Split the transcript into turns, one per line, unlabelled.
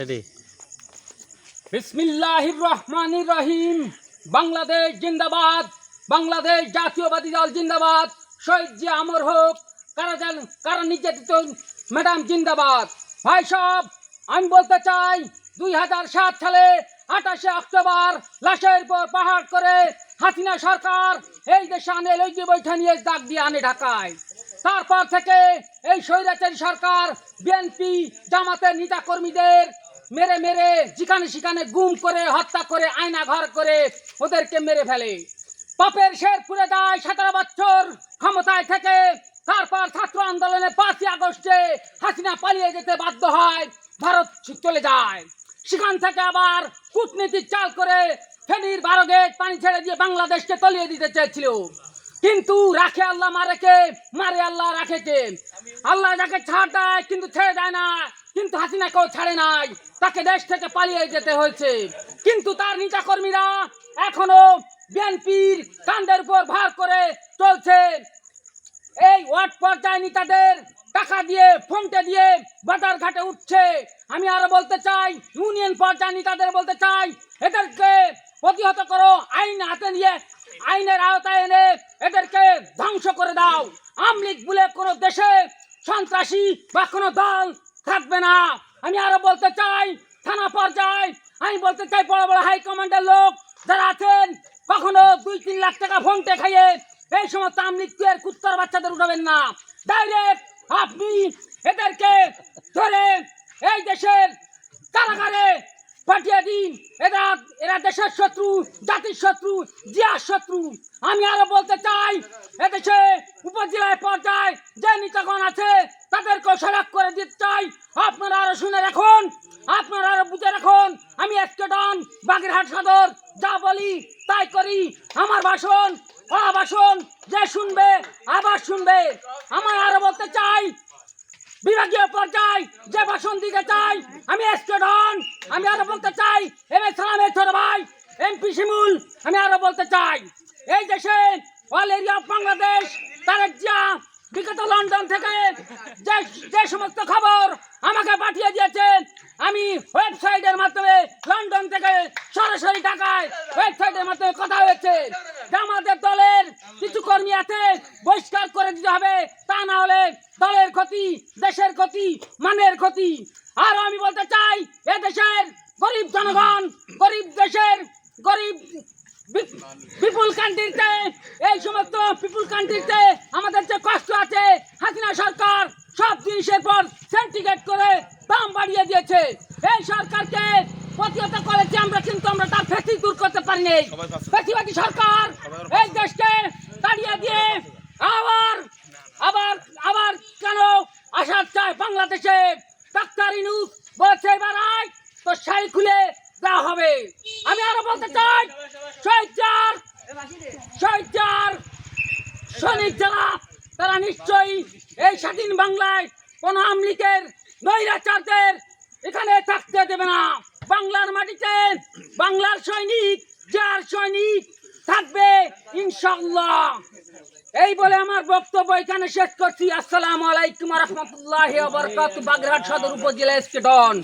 Ready
বিসমিল্লাহির রহমানির রহিম বাংলাদেশ জিন্দাবাদ। বাংলাদেশ জাতীয়বাদী দল জিন্দাবাদ। শহীদ আমর হোক, কারা কারা নির্যাতিত, ম্যাডাম জিন্দাবাদ। ভাই সব আমি বলতে চাই, দুই হাজার সাত সালে আঠাশে অক্টোবর লাশের পর পাহাড় করে হাসিনা সরকার এই দেশে আনে লইজি বৈঠা নিয়ে ডাক দিয়ে আনে ঢাকায়। তারপর থেকে এই স্বৈরাচারী সরকার, বিএনপি, জামাতের নেতা কর্মীদের মেরে মেরে যেখানে সেখানে গুম করে, হত্যা করে আয়না ঘর করে ওদেরকে মেরে ফেলে। পাপের শের পুড়ে যায় সতেরো বছর ক্ষমতায় থেকে। তারপর ছাত্র আন্দোলনে পাঁচই আগস্টে হাসিনা পালিয়ে যেতে বাধ্য হয়, ভারত চলে যায়। সেখান থেকে আবার কূটনীতিক চাল করে ফেনীর বারো গেট পানি ছেড়ে দিয়ে বাংলাদেশকে তলিয়ে দিতে চেয়েছিল। কিন্তু রাখে আল্লাহ মারে কে? মারে আল্লাহ রাখে কে? আল্লাহ যাকে ছাড় দেয়, কিন্তু ছেড়ে দেয় না। কিন্তু হাসিনাকেও ছাড়ে নাই। তাকে দেশ থেকে পালিয়ে যেতে হয়েছে। কিন্তু তার নেতা কর্মীরা এখনও বিএনপির কান্দের উপর ভার করে চলছে। এই ওয়ার্ড পর্যায়ে নেতাদের টাকা দিয়ে, ফোনটে দিয়ে বাজার ঘাটে উঠছে। আমি আরও বলতে চাই, ইউনিয়ন পর্যায়ে নেতাদের বলতে চাই, এদেরকে প্রতিহত করো, আইন হাতে নিয়ে আইনের আওতায় এনে এদেরকে ধ্বংস করে দাও। আমলিক বলে কোনো দেশে সন্ত্রাসী বা কোনো দল থাকবে না। আমি আরও বলতে চাই, থানা পর্যায়ে, আমি বলতে চাই বড় বড় হাই কমান্ডের লোক যারা আছেন, কখনো দুই তিন লাখ টাকা ফোনটে খাইয়ে এই সমস্ত আমলিকের কুত্তর বাচ্চাদের উঠাবেন না। ডাইরেক্ট আপনি এদেরকে ধরে এই দেশের পাঠিয়ে দিন। এরা এরা দেশের শত্রু, জাতির শত্রু, জিয়ার শত্রু। আমি আরও বলতে চাই, এদেশে উপজেলায় পর্যায়ে যে নেতাগণ আছে, তাদেরকেও সজাগ করে দিতে চাই। আপনারা আরও শুনে রাখুন, আপনারা আরও বুঝে রাখুন। আমি এসকেডন বাগেরহাট সদর, যা বলি তাই করি। আমার ভাষণ ভাষণ যে শুনবে, আবার শুনবে। আমার আরও বলতে চাই বিভাগীয় পর্যায়ে যে ভাষণ দিতে চাই, আমি এসকেডন আমি আরও বলতে চাই, এম এস সালাম এর ভাই এমপি শিমুল, আমি আরও বলতে চাই। এই দেশে all area of Bangladesh Zia বিগত লন্ডন থেকে যে যে সমস্ত খবর আমাকে পাঠিয়ে দিয়েছেন, আমি ওয়েবসাইটের মাধ্যমে লন্ডন থেকে সরাসরি ঢাকায় ওয়েবসাইটের মাধ্যমে কথা হয়েছে আমাদের দলের কিছু কর্মী আছে, বহিষ্কার করে দিতে হবে, তা না হলে দলের ক্ষতি, দেশের ক্ষতি, মানের ক্ষতি। আর আমি বলতে চাই, এ দেশের গরিব জনগণ, গরিব দেশের গরিব বিপুল কান্ট্রিতে এই সমস্ত বিপুল কান্ট্রিতে আমাদের যে কষ্ট আছে হাসিনা সরকার সব জিনিসের পর সেন্টিগ্রেট করে দাম বাড়িয়ে দিয়েছে। এই সরকারকে প্রতিহত করেছে আমরা কিন্তু আমরা তার ফেসি দূর করতে পারিনি। ফেসিবাদী সরকার এই দেশকে দাঁড়িয়ে দিয়ে আবার আবার আবার কেন আসার চায় বাংলাদেশে? ডাক্তার ইনুস বলেছে এবার আয় তো শাড়ি খুলে দেওয়া হবে। আমি আরও বলতে চাই শহীদার শহীদার সৈনিক যারা, তারা নিশ্চয়ই এই স্বাধীন বাংলায় কোন আমলিকের নৈরাচারদের এখানে থাকতে দেবে না। বাংলার মাটিতে বাংলার সৈনিক, যার সৈনিক থাকবে ইনশাল্লাহ এই বলে আমার বক্তব্য এখানে শেষ করছি। আসসালামু আলাইকুম রহমতুল্লাহ বাগরাট সদর উপজেলা স্টেডন